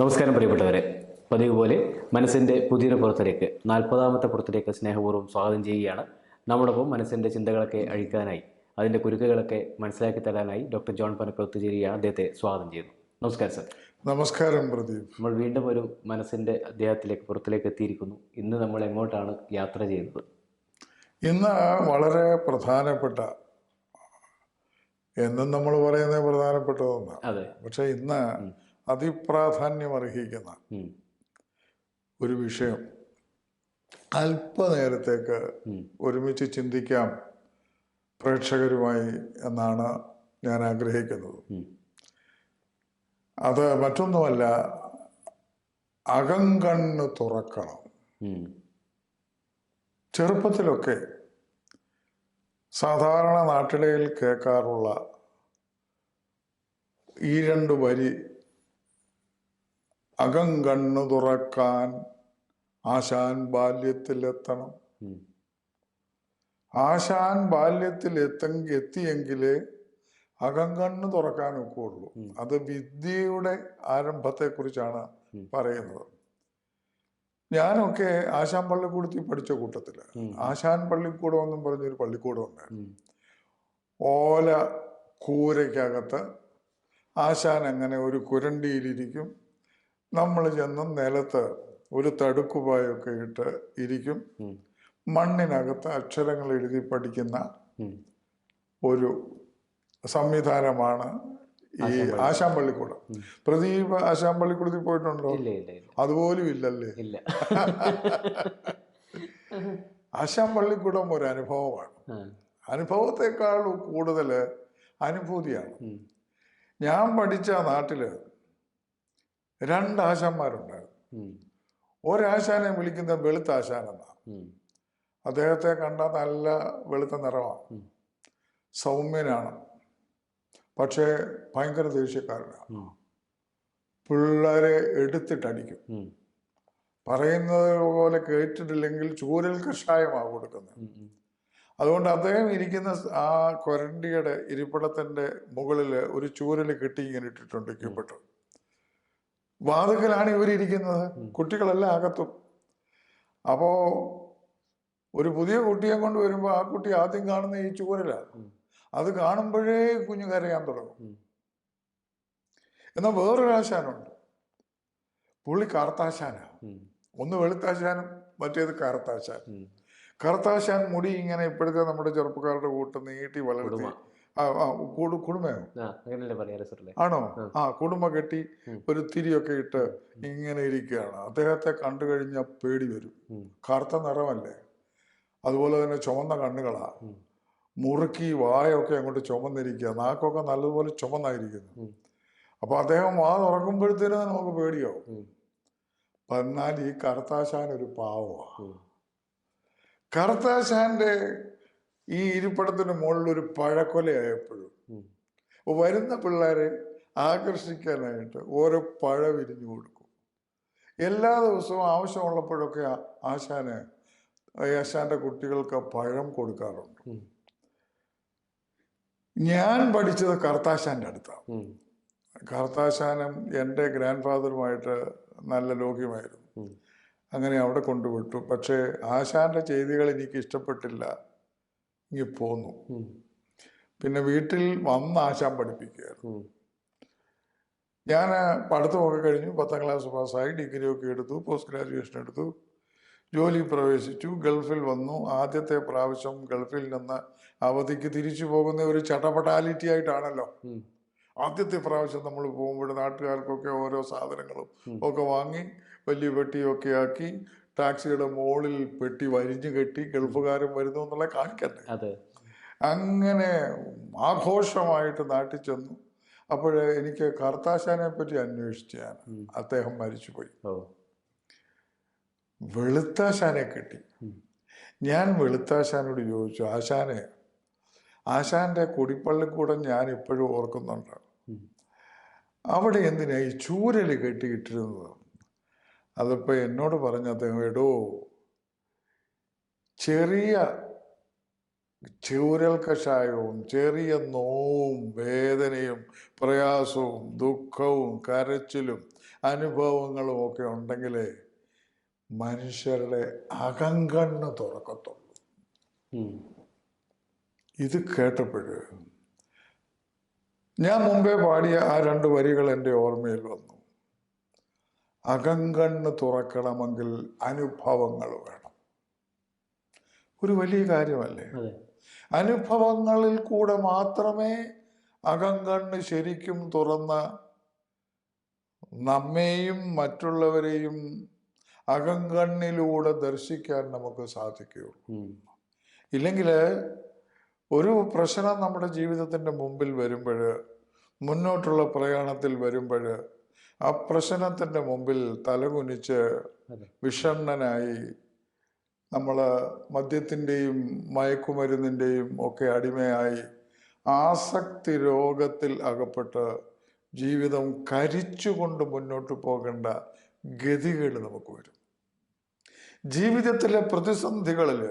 നമസ്കാരം പ്രിയപ്പെട്ടവരെ. പതിവ് പോലെ മനസ്സിന്റെ പുതിയൊരു പുറത്തിലേക്ക് നാൽപ്പതാമത്തെ പുറത്തിലേക്ക് സ്നേഹപൂർവം സ്വാഗതം ചെയ്യുകയാണ്. നമ്മോടൊപ്പം മനസ്സിന്റെ ചിന്തകളൊക്കെ അഴിക്കാനായി അതിന്റെ കുരുക്കുകളൊക്കെ മനസ്സിലാക്കി തരാനായി ഡോക്ടർ ജോൺ പനക്ക ഒത്തുചേരുകയാണ്. അദ്ദേഹത്തെ സ്വാഗതം ചെയ്യുന്നു. നമസ്കാരം സർ. നമസ്കാരം പ്രദീപ്. നമ്മൾ വീണ്ടും ഒരു മനസ്സിന്റെ അദ്ദേഹത്തിലേക്ക് പുറത്തിലേക്ക് എത്തിയിരിക്കുന്നു. ഇന്ന് നമ്മൾ എങ്ങോട്ടാണ് യാത്ര ചെയ്യുന്നത്? ഇന്ന് വളരെ പ്രധാനപ്പെട്ട എന്നും നമ്മൾ പറയുന്നത് പ്രധാനപ്പെട്ടതൊന്നാണ്. അതെ. പക്ഷെ ഇന്ന് അതിപ്രാധാന്യം അർഹിക്കുന്ന ഒരു വിഷയം. അല്പനേരത്തേക്ക് ഒരുമിച്ച് ചിന്തിക്കാം പ്രേക്ഷകരുമായി എന്നാണ് ഞാൻ ആഗ്രഹിക്കുന്നത്. അത് മറ്റൊന്നുമല്ല അകങ്കണ്ണ് തുറക്കണം. ചെറുപ്പത്തിലൊക്കെ സാധാരണ നാട്ടിടയിൽ കേൾക്കാറുള്ള ഈ രണ്ട് വരി അകം കണ്ണു തുറക്കാൻ ആശാൻ ബാല്യത്തിലെത്തണം. ആശാൻ ബാല്യത്തിൽ എത്തെങ്കിൽ എത്തിയെങ്കിലേ അകം കണ്ണ് തുറക്കാൻ ഒക്കുള്ളൂ. അത് വിദ്യയുടെ ആരംഭത്തെക്കുറിച്ചാണ് കുറിച്ചാണ് പറയുന്നത്. ഞാനൊക്കെ ആശാൻ പള്ളിക്കൂടത്തിൽ പഠിച്ച കൂട്ടത്തിൽ. ആശാൻ പള്ളിക്കൂടം എന്നും പറഞ്ഞൊരു പള്ളിക്കൂടം ഉണ്ടായിരുന്നു. ഓല കൂരയ്ക്കകത്ത് ആശാൻ അങ്ങനെ ഒരു കുരണ്ടിയിലിരിക്കും. നമ്മൾ ചെന്ന് നിലത്ത് ഒരു തടുക്കുപായൊക്കെ ഇട്ട് ഇരിക്കും. മണ്ണിനകത്ത് അക്ഷരങ്ങൾ എഴുതി പഠിക്കുന്ന ഒരു സംവിധാനമാണ് ഈ ആശാൻ പള്ളിക്കൂടം. പ്രദീപ് ആശാൻ പള്ളിക്കൂടത്തിൽ പോയിട്ടുണ്ടോ? അതുപോലും ഇല്ലല്ലേ? ഇല്ല. ആശാൻ പള്ളിക്കൂടം ഒരു അനുഭവമാണ്. അനുഭവത്തെക്കാൾ കൂടുതൽ അനുഭൂതിയാണ്. ഞാൻ പഠിച്ച നാട്ടിൽ രണ്ട് ആശാന്മാരുണ്ടായിരുന്നു. ഒരാശാനെ വിളിക്കുന്ന വെളുത്ത ആശാൻ എന്നാണ് അദ്ദേഹത്തെ കണ്ട നല്ല വെളുത്ത നിറമാണ് സൗമ്യനാണ്. പക്ഷേ ഭയങ്കര ദേഷ്യക്കാരനാണ്. പിള്ളേരെ എടുത്തിട്ടടിക്കും. പറയുന്നത് പോലെ കേട്ടിട്ടില്ലെങ്കിൽ ചൂരൽ കഷായമാണ് കൊടുക്കുന്നത്. അതുകൊണ്ട് അദ്ദേഹം ഇരിക്കുന്ന ആ കൊരണ്ടിയുടെ ഇരിപ്പിടത്തിന്റെ മുകളിൽ ഒരു ചൂരൽ കെട്ടി ഇങ്ങനെ ഇട്ടിട്ടുണ്ട് കീപ്പിട്ട് വാതുക്കലാണ് ഇവരിയ്ക്കുന്നത് കുട്ടികളെല്ലാം അകത്തും. അപ്പോ ഒരു പുതിയ കുട്ടിയെ കൊണ്ട് വരുമ്പോൾ ആ കുട്ടി ആദ്യം കാണുന്ന ഈ ചൂരലാണ് അത് കാണുമ്പോഴേ കുഞ്ഞു കരയാൻ തുടങ്ങും. എന്നാ എന്നാൽ വേറൊരു ആശാനുണ്ട്. പുള്ളി കറുത്താശാനാണ് ഒന്ന് വെളുത്താശാനും മറ്റേത് കറുത്താശാൻ. കറുത്താശാൻ മുടി ഇങ്ങനെ ഇപ്പോഴത്തെ നമ്മുടെ ചെറുപ്പക്കാരുടെ കൂട്ട് നീട്ടി വളർത്തി കുടുമ. ആ ആ കുടു കുടുംബയോ? പറയാ റിസോർട്ടിലെ ആണോ? ആ. കുടുംബ കെട്ടി ഒരു തിരിയൊക്കെ ഇട്ട് ഇങ്ങനെ ഇരിക്കുകയാണ്. അദ്ദേഹത്തെ കണ്ടു കഴിഞ്ഞാൽ പേടി വരും. കറുത്ത നിറമല്ലേ? അതുപോലെ തന്നെ ചുമന്ന കണ്ണുകളാ. മുറുക്കി വായൊക്കെ അങ്ങോട്ട് ചുമന്നിരിക്കുക നാക്കൊക്കെ നല്ലതുപോലെ ചുമന്നായിരിക്കുന്നു. അപ്പൊ അദ്ദേഹം വാ തുറക്കുമ്പോഴത്തേനും നമുക്ക് പേടിയാവും. എന്നാൽ ഈ കറുത്താശാൻ ഒരു പാവമാണ്. കറുത്താശാന്റെ ഈ ഇരിപ്പിടത്തിന് മുകളിൽ ഒരു പഴക്കൊലയായപ്പോഴും. വരുന്ന പിള്ളേരെ ആകർഷിക്കാനായിട്ട് ഓരോ പഴ വിരിഞ്ഞു കൊടുക്കും. എല്ലാ ദിവസവും ആവശ്യമുള്ളപ്പോഴൊക്കെ ആശാന് ആശാന്റെ കുട്ടികൾക്ക് പഴം കൊടുക്കാറുണ്ട്. ഞാൻ പഠിച്ചത് കർത്താശാന്റെ അടുത്താണ്. കർത്താശാനും എന്റെ ഗ്രാൻഡ് ഫാദറുമായിട്ട് നല്ല ലോക്യമായിരുന്നു. അങ്ങനെ അവിടെ കൊണ്ടുവിട്ടു. പക്ഷേ ആശാന്റെ ചെയ്തികൾ എനിക്ക് ഇഷ്ടപ്പെട്ടില്ല. ഇങ്ങി പോന്നു. പിന്നെ വീട്ടിൽ വന്ന് ആശാൻ പഠിപ്പിക്കുകയായിരുന്നു. ഞാൻ പഠിത്തമൊക്കെ കഴിഞ്ഞു. പത്താം ക്ലാസ് പാസ്സായി. ഡിഗ്രി ഒക്കെ എടുത്തു. പോസ്റ്റ് ഗ്രാജുവേഷൻ എടുത്തു. ജോലി പ്രവേശിച്ചു. ഗൾഫിൽ വന്നു. ആദ്യത്തെ പ്രാവശ്യം ഗൾഫിൽ നിന്ന് അവധിക്ക് തിരിച്ചു പോകുന്ന ഒരു ചട്ടപ്പട്ടാലിറ്റി ആയിട്ടാണല്ലോ. ആദ്യത്തെ പ്രാവശ്യം നമ്മൾ പോകുമ്പോൾ നാട്ടുകാർക്കൊക്കെ ഓരോ സാധനങ്ങളും ഒക്കെ വാങ്ങി വലിയ പെട്ടിയൊക്കെ ആക്കി ടാക്സിയുടെ മുകളിൽ പെട്ടി വരിഞ്ഞു കെട്ടി ഗൾഫുകാരൻ വരുന്നു എന്നുള്ള കാണിക്കണ്ടേ അങ്ങനെ ആഘോഷമായിട്ട് നാട്ടിൽ ചെന്നു. അപ്പോഴേ എനിക്ക് കർത്താശാനെ പറ്റി അന്വേഷിച്ചു ഞാൻ അദ്ദേഹം മരിച്ചുപോയി. വെളുത്താശാനെ കിട്ടി. ഞാൻ വെളുത്താശാനോട് ചോദിച്ചു ആശാനെ ആശാന്റെ കുടിപ്പള്ളിക്കൂടം ഞാൻ ഇപ്പോഴും ഓർക്കുന്നുണ്ട്. അവിടെ എന്തിനാ ഈ ചൂരൽ കെട്ടിയിട്ടിരുന്നത്? അതിപ്പോ എന്നോട് പറഞ്ഞ അദ്ദേഹം എടോ ചെറിയ ചൂരൽ കഷായവും ചെറിയ നോവും വേദനയും പ്രയാസവും ദുഃഖവും കരച്ചിലും അനുഭവങ്ങളും ഒക്കെ ഉണ്ടെങ്കിലേ മനുഷ്യരുടെ അകങ്കണ്ണ് തുറക്കത്തുള്ളൂ. ഇത് കേട്ടപ്പോഴ് ഞാൻ മുമ്പേ പാടിയ ആ രണ്ട് വരികൾ എന്റെ ഓർമ്മയിൽ വന്നു. അകങ്കണ്ണ് തുറക്കണമെങ്കിൽ അനുഭവങ്ങൾ വേണം. ഒരു വലിയ കാര്യമല്ലേ? അനുഭവങ്ങളിൽ കൂടെ മാത്രമേ അകങ്കണ്ണ് ശരിക്കും തുറന്ന് നമ്മെയും മറ്റുള്ളവരെയും അകങ്കണ്ണിലൂടെ ദർശിക്കാൻ നമുക്ക് സാധിക്കുകയുള്ളൂ. ഇല്ലെങ്കിൽ ഒരു പ്രശ്നം നമ്മുടെ ജീവിതത്തിന്റെ മുമ്പിൽ വരുമ്പോൾ മുന്നോട്ടുള്ള പ്രയാണത്തിൽ വരുമ്പോൾ ആ പ്രശ്നത്തിന്റെ മുമ്പിൽ തലകുനിച്ച് വിഷണ്ണനായി നമ്മൾ മദ്യത്തിന്റെയും മയക്കുമരുന്നിന്റെയും ഒക്കെ അടിമയായി ആസക്തി രോഗത്തിൽ അകപ്പെട്ട് ജീവിതം കരിച്ചുകൊണ്ട് മുന്നോട്ട് പോകേണ്ട ഗതികേട് നമുക്ക് വരും ജീവിതത്തിലെ പ്രതിസന്ധികളിൽ.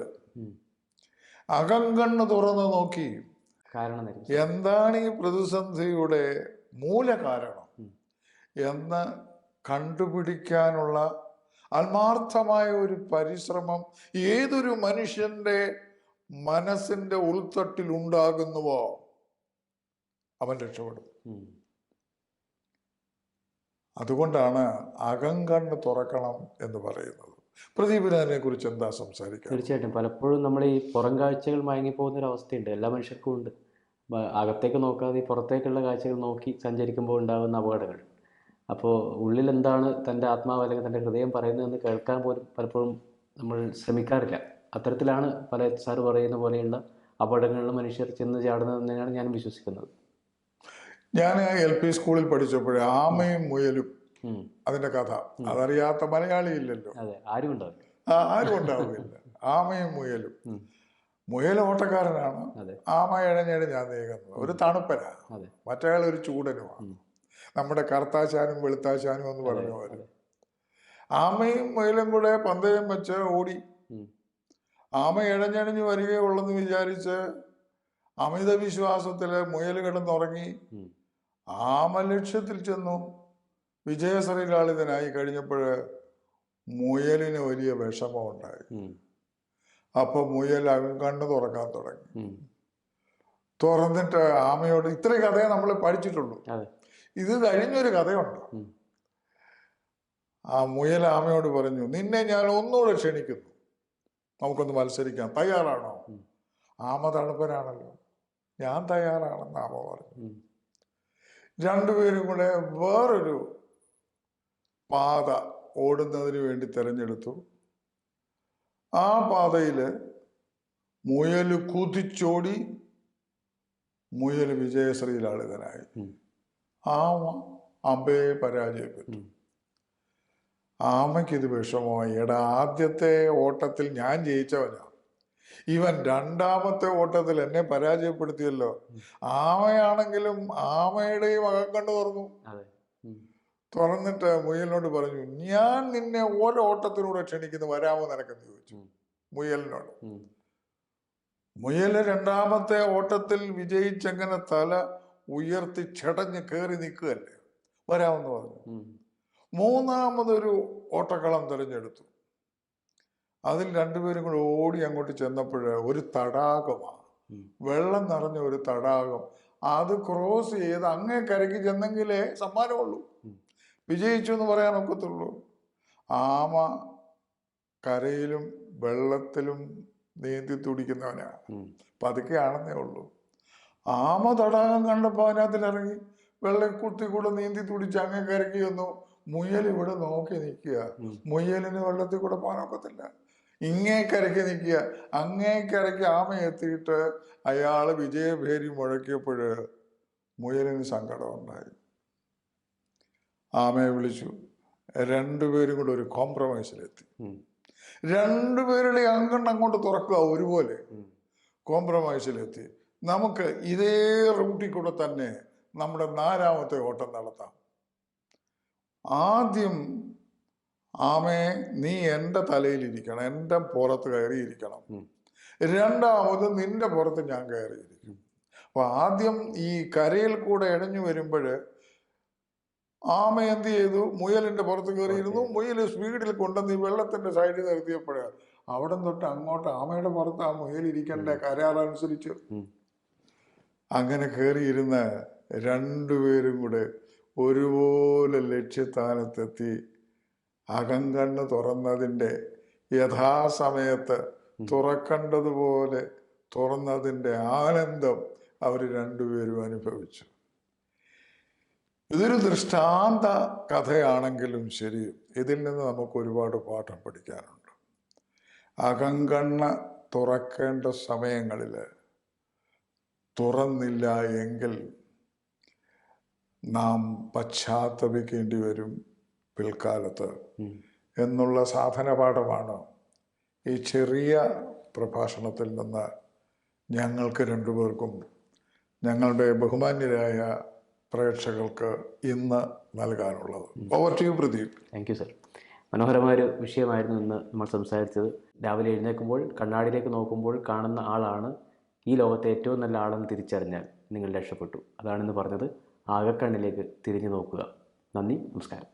അകങ്കണ്ണ് തുറന്നു നോക്കി എന്താണ് ഈ പ്രതിസന്ധിയുടെ മൂലകാരണം. എന്ന് കണ്ടുപിടിക്കാനുള്ള ആത്മാർത്ഥമായ ഒരു പരിശ്രമം ഏതൊരു മനുഷ്യന്റെ മനസ്സിന്റെ ഉൾത്തട്ടിൽ ഉണ്ടാകുന്നുവോ അവൻ രക്ഷപ്പെടും. അതുകൊണ്ടാണ് അകം കണ്ണ് തുറക്കണം എന്ന് പറയുന്നത്. പ്രദീപിന് അതിനെ കുറിച്ച് എന്താ സംസാരിക്കുക തീർച്ചയായിട്ടും. പലപ്പോഴും നമ്മൾ ഈ പുറം കാഴ്ചകൾ മയങ്ങിപ്പോകുന്ന ഒരു അവസ്ഥയുണ്ട്. എല്ലാ മനുഷ്യർക്കും ഉണ്ട്. അകത്തേക്ക് നോക്കാതെ ഈ പുറത്തേക്കുള്ള കാഴ്ചകൾ നോക്കി സഞ്ചരിക്കുമ്പോൾ ഉണ്ടാകുന്ന അപകടങ്ങൾ. അപ്പോൾ ഉള്ളിൽ എന്താണ് തന്റെ ആത്മാവ് അല്ലെങ്കിൽ തന്റെ ഹൃദയം പറയുന്നതെന്ന് കേൾക്കാൻ പോലും പലപ്പോഴും നമ്മൾ ശ്രമിക്കാറില്ല. അത്തരത്തിലാണ് പല സാറ് പറയുന്ന പോലെയുള്ള അപകടങ്ങളിൽ മനുഷ്യർ ചെന്ന് ചാടുന്നതെന്നാണ് ഞാൻ വിശ്വസിക്കുന്നത്. ഞാൻ എൽ പി സ്കൂളിൽ പഠിച്ചപ്പോൾ ആമയും മുയലും. അതിന്റെ കഥ. അതറിയാത്ത മലയാളി ഇല്ലല്ലോ. ആരും ഉണ്ടാവില്ല. ആരും ഉണ്ടാവില്ല. ആമയും മുയലും. മുയൽ ഓട്ടക്കാരനാണ്. ആമ ഇഴഞ്ഞിഴ ഞാൻ നീങ്ങുന്നത് ഒരു തണുപ്പനാ. അതെ. മറ്റേയാൾ ഒരു ചൂടനുമാണ്. നമ്മുടെ കറുത്താശാനും വെളുത്താശാനും എന്ന് പറഞ്ഞ പോലെ. ആമയും മുയലും കൂടെ പന്തയം വെച്ച് ഓടി. ആമ ഇഴഞ്ഞണിഞ്ഞ് വരികയുള്ളെന്ന് വിചാരിച്ച് അമിത വിശ്വാസത്തിൽ മുയൽ കിടന്നുറങ്ങി. ആമ ലക്ഷ്യത്തിൽ ചെന്നു വിജയശ്രീലാളിതനായി കഴിഞ്ഞപ്പോൾ മുയലിന് വലിയ വിഷമം ഉണ്ടായി. അപ്പൊ മുയൽ കണ്ണ് തുറക്കാൻ തുടങ്ങി. തുറന്നിട്ട് ആമയോട് ഇത്രയും കഥയെ നമ്മൾ പഠിച്ചിട്ടുള്ളൂ. ഇത് കഴിഞ്ഞൊരു കഥയുണ്ട്. ആ മുയൽ ആമയോട് പറഞ്ഞു നിന്നെ ഞാൻ ഒന്നുകൂടെ ക്ഷണിക്കുന്നു. നമുക്കൊന്ന് മത്സരിക്കാം. തയ്യാറാണോ. ആമ തണുപ്പനാണല്ലോ. ഞാൻ തയ്യാറാണെന്ന് ആമ പറഞ്ഞു. രണ്ടുപേരും കൂടെ വേറൊരു പാത ഓടുന്നതിന് വേണ്ടി തിരഞ്ഞെടുത്തു. ആ പാതയിൽ മുയൽ കുതിച്ചോടി മുയൽ വിജയശ്രീലാളിതനായി ആമ അമ്പയെ പരാജയപ്പെട്ടു. ആമയ്ക്ക് ഇത് വിഷമമായി. എടാ ആദ്യത്തെ ഓട്ടത്തിൽ ഞാൻ ജയിച്ചവനാ. ഇവൻ രണ്ടാമത്തെ ഓട്ടത്തിൽ എന്നെ പരാജയപ്പെടുത്തിയല്ലോ. ആമയാണെങ്കിലും ആമയുടെയും കണ്ടു തുറന്നു. തുറന്നിട്ട് മുയലിനോട് പറഞ്ഞു ഞാൻ നിന്നെ ഓരോ ഓട്ടത്തിലൂടെ ക്ഷണിക്കുന്നു വരാമോ നിനക്കെന്ന് ചോദിച്ചു മുയലിനോട്. മുയൽ മുയൽ രണ്ടാമത്തെ ഓട്ടത്തിൽ വിജയിച്ചങ്ങനെ തല ഉയർത്തി ചടഞ്ഞ് കയറി നിൽക്കുകയല്ലേ? വരാമെന്ന് പറഞ്ഞു. മൂന്നാമതൊരു ഓട്ടക്കളം തിരഞ്ഞെടുത്തു. അതിൽ രണ്ടുപേരും കൂടെ ഓടി അങ്ങോട്ട് ചെന്നപ്പോൾ ഒരു തടാകമാണ് വെള്ളം നിറഞ്ഞ ഒരു തടാകം. അത് ക്രോസ് ചെയ്ത് അങ്ങേ കരയ്ക്ക് ചെന്നെങ്കിലേ സമ്മാനമുള്ളൂ. വിജയിച്ചു എന്ന് പറയാൻ ഒക്കത്തുള്ളൂ. ആമ കരയിലും വെള്ളത്തിലും നീന്തി തുടിക്കുന്നവനാണ് പതുക്കെ ആണെന്നേ ഉള്ളൂ. ആമ തടാകം കണ്ടപ്പോൾ അതിനകത്തിലിറങ്ങി വെള്ളക്കുത്തി കൂടെ നീന്തി തുടിച്ച് അങ്ങനെ കരയ്ക്ക് വന്നു. മുയൽ ഇവിടെ നോക്കി നിൽക്കുക. മുയലിന് വെള്ളത്തിൽ കൂടെ പോകാനൊക്കത്തില്ല ഇങ്ങേ കരക്കി നിൽക്കുക. അങ്ങേ കരക്കി ആമ എത്തിയിട്ട് അയാൾ വിജയഭേരി മുഴക്കിയപ്പോൾ മുയലിന് സങ്കടം ഉണ്ടായി. ആമയെ വിളിച്ചു. രണ്ടുപേരും കൂടെ ഒരു കോംപ്രമൈസിലെത്തി. രണ്ടുപേരുടെ അങ്കണ്ണം അങ്ങോട്ട് തുറക്കുക ഒരുപോലെ. കോംപ്രമൈസിലെത്തി. നമുക്ക് ഇതേ റൂട്ടിൽ കൂടെ തന്നെ നമ്മുടെ നാലാമത്തെ ഓട്ടം നടത്താം. ആദ്യം ആമേ നീ എന്റെ തലയിലിരിക്കണം എന്റെ പുറത്ത് കയറിയിരിക്കണം. രണ്ടാമത് നിന്റെ പുറത്ത് ഞാൻ കയറിയിരിക്കും അപ്പൊ ആദ്യം ഈ കരയിൽ കൂടെ ഇഴഞ്ഞു വരുമ്പോൾ ആമ എന്ത് ചെയ്തു? മുയലിന്റെ പുറത്ത് കയറിയിരുന്നു മുയൽ സ്പീഡിൽ കൊണ്ടുവന്ന് ഈ വെള്ളത്തിന്റെ സൈഡിൽ നിർത്തിയപ്പോഴാണ് അവിടെ തൊട്ട് അങ്ങോട്ട് ആമയുടെ പുറത്ത് ആ മുയൽ ഇരിക്കേണ്ട കരാറനുസരിച്ച്. അങ്ങനെ കയറിയിരുന്ന രണ്ടുപേരും കൂടെ ഒരുപോലെ ലക്ഷ്യസ്ഥാനത്തെത്തി അകങ്കണ്ണ് തുറന്നതിന്റെ യഥാസമയത്ത് തുറക്കേണ്ടതുപോലെ തുറന്നതിന്റെ ആനന്ദം അവർ രണ്ടുപേരും അനുഭവിച്ചു. ഇതൊരു ദൃഷ്ടാന്ത കഥയാണെങ്കിലും ശരി. ഇതിൽ നിന്ന് നമുക്ക് ഒരുപാട് പാഠം പഠിക്കാനുണ്ട്. അകങ്കണ്ണ തുറക്കേണ്ട സമയങ്ങളിൽ തുറന്നില്ല എങ്കിൽ നാം പശ്ചാത്തപിക്കേണ്ടി വരും പിൽക്കാലത്ത്. എന്നുള്ള സാധന പാഠമാണ് ഈ ചെറിയ പ്രഭാഷണത്തിൽ നിന്ന് ഞങ്ങൾക്ക് രണ്ടുപേർക്കും ഞങ്ങളുടെ ബഹുമാന്യരായ പ്രേക്ഷകർക്ക് ഇന്ന് നൽകാനുള്ളത്. Over to you Pradeep. Thank you sir മനോഹരമായൊരു വിഷയമായിരുന്നു ഇന്ന് നമ്മൾ സംസാരിച്ചത്. രാവിലെ എഴുന്നേൽക്കുമ്പോൾ കണ്ണാടിയിലേക്ക് നോക്കുമ്പോൾ കാണുന്ന ആളാണ് ഈ ലോകത്തെ ഏറ്റവും നല്ല ആളെന്ന് തിരിച്ചറിഞ്ഞാൽ നിങ്ങൾ രക്ഷപ്പെട്ടു. അതാണെന്ന് പറഞ്ഞത് ആകക്കണ്ണിലേക്ക് തിരിഞ്ഞു നോക്കുക. നന്ദി നമസ്കാരം.